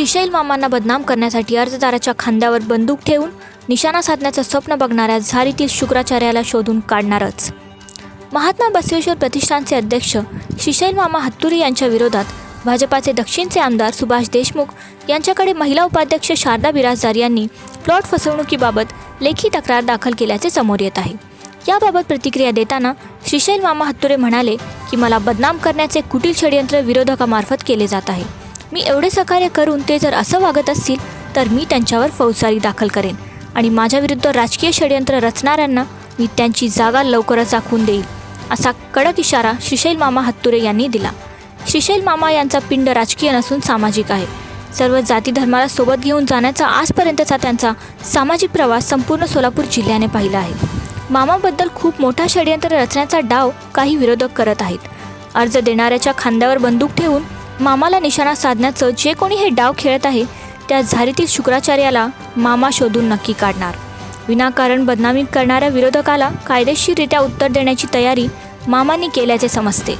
श्रीशैल मामांना बदनाम करण्यासाठी अर्जदाराच्या खांद्यावर बंदूक ठेवून निशाणा साधण्याचं स्वप्न बघणाऱ्या झारीतील शुक्राचार्याला शोधून काढणारच. महात्मा बसवेश्वर प्रतिष्ठानचे अध्यक्ष श्रीशैल मामा हत्तुरी यांच्या विरोधात भाजपाचे दक्षिणचे आमदार सुभाष देशमुख यांच्याकडे महिला उपाध्यक्ष शारदा बिराजदार यांनी प्लॉट फसवणुकीबाबत लेखी तक्रार दाखल केल्याचे समोर येत आहे. याबाबत प्रतिक्रिया देताना श्रीशैल मामा हत्तुरे म्हणाले की मला बदनाम करण्याचे कुटील षडयंत्र विरोधकामार्फत केले जात आहे. मी एवढे सहकार्य करून ते जर असं वागत असतील तर मी त्यांच्यावर फौजदारी दाखल करेन. आणि माझ्याविरुद्ध राजकीय षडयंत्र रचणाऱ्यांना मी त्यांची जागा लवकरच आखून देईल असा कडक इशारा श्रीशैल मामा हत्तुरे यांनी दिला. श्रीशैल मामा यांचा पिंड राजकीय नसून सामाजिक आहे. सर्व जाती धर्माला सोबत घेऊन जाण्याचा आजपर्यंतचा त्यांचा सामाजिक प्रवास संपूर्ण सोलापूर जिल्ह्याने पाहिला आहे. मामाबद्दल खूप मोठा षडयंत्र रचण्याचा डाव काही विरोधक करत आहेत. अर्ज देणाऱ्याच्या खांद्यावर बंदूक ठेवून मामाला निशाणा साधण्याचं जे कोणी हे डाव खेळत आहे त्या झारीतील शुक्राचार्याला मामा शोधून नक्की काढणार. विनाकारण बदनामी करणाऱ्या विरोधकाला कायदेशीररित्या उत्तर देण्याची तयारी मामांनी केल्याचे समजते.